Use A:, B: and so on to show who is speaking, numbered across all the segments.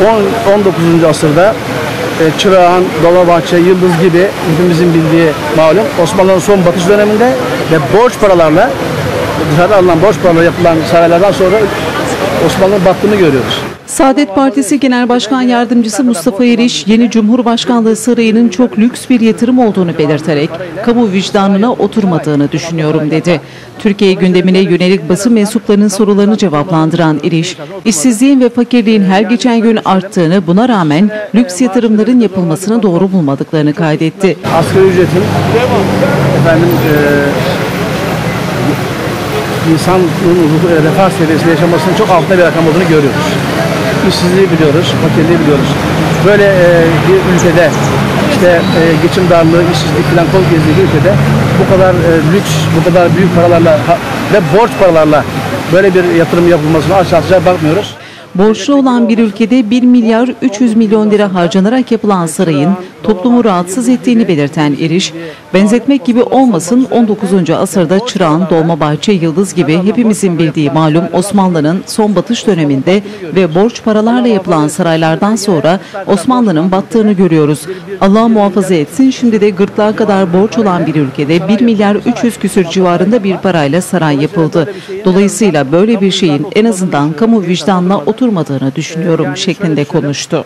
A: 10 19. asırda e, Çırağan, Dolmabahçe, Yıldız gibi hepimizin bildiği malum Osmanlı'nın son batış döneminde ve borç paralarla dışarıda alınan borç paralarla yapılan saraylardan sonra Osmanlı'nın battığını görüyoruz.
B: Saadet Partisi Genel Başkan Yardımcısı Mustafa Eriş, yeni Cumhurbaşkanlığı sarayının çok lüks bir yatırım olduğunu belirterek kamu vicdanına oturmadığını düşünüyorum dedi. Türkiye gündemine yönelik basın mensuplarının sorularını cevaplandıran Eriş, işsizliğin ve fakirliğin her geçen gün arttığını buna rağmen lüks yatırımların yapılmasını doğru bulmadıklarını kaydetti.
A: Asgari ücretin efendim e, insanın refah seviyesinde yaşamasının çok altında bir rakam olduğunu görüyoruz. İşsizliği biliyoruz, fakirliği biliyoruz. Böyle e, bir ülkede işte e, geçim darlığı, işsizlik falan kol gezdiği bir ülkede bu kadar e, lüks, bu kadar büyük paralarla ha- ve borç paralarla böyle bir yatırım yapılmasına aşağı bakmıyoruz.
B: Borçlu olan bir ülkede 1 milyar 300 milyon lira harcanarak yapılan sarayın toplumu rahatsız ettiğini belirten Eriş, benzetmek gibi olmasın 19. asırda Çırağan, Dolmabahçe, Yıldız gibi hepimizin bildiği malum Osmanlı'nın son batış döneminde ve borç paralarla yapılan saraylardan sonra Osmanlı'nın battığını görüyoruz. Allah muhafaza etsin şimdi de gırtlağa kadar borç olan bir ülkede 1 milyar 300 küsür civarında bir parayla saray yapıldı. Dolayısıyla böyle bir şeyin en azından kamu vicdanına oturmadığını düşünüyorum şeklinde konuştu.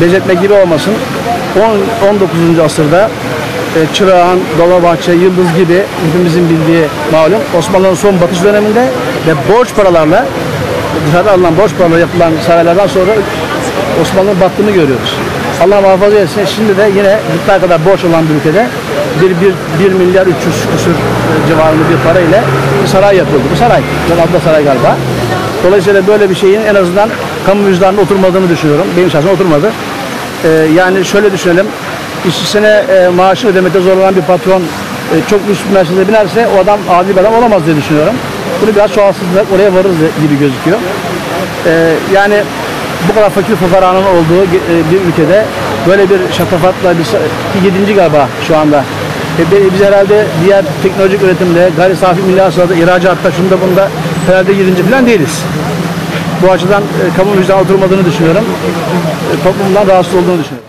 A: benzetmek gibi olmasın. 10 19. asırda e, Çırağan, Dolmabahçe, Yıldız gibi hepimizin bildiği malum Osmanlı'nın son batış döneminde ve borç paralarla dışarıda alınan borç paralarla yapılan saraylardan sonra Osmanlı'nın battığını görüyoruz. Allah muhafaza etsin. Şimdi de yine gırtlağa kadar borç olan bir ülkede bir, bir, 1 milyar 300 küsür civarında bir para ile bir saray yapıldı. Bu saray. Ben adlı saray galiba. Dolayısıyla böyle bir şeyin en azından kamu vicdanına oturmadığını düşünüyorum. Benim şahsım oturmadı. Ee, yani şöyle düşünelim. İşçisine e, maaşı ödemekte zorlanan bir patron e, çok üst Mercedes'e binerse o adam adil bir adam olamaz diye düşünüyorum. Bunu biraz çoğalsızlık oraya varırız gibi gözüküyor. Ee, yani bu kadar fakir fukaranın olduğu e, bir ülkede böyle bir şatafatla bir yedinci galiba şu anda. E, biz herhalde diğer teknolojik üretimde gayri safi milli hasılada ihracatta şunda bunda herhalde yedinci falan değiliz. Bu açıdan e, kamu vicdanı oturmadığını düşünüyorum. E, toplumdan rahatsız olduğunu düşünüyorum.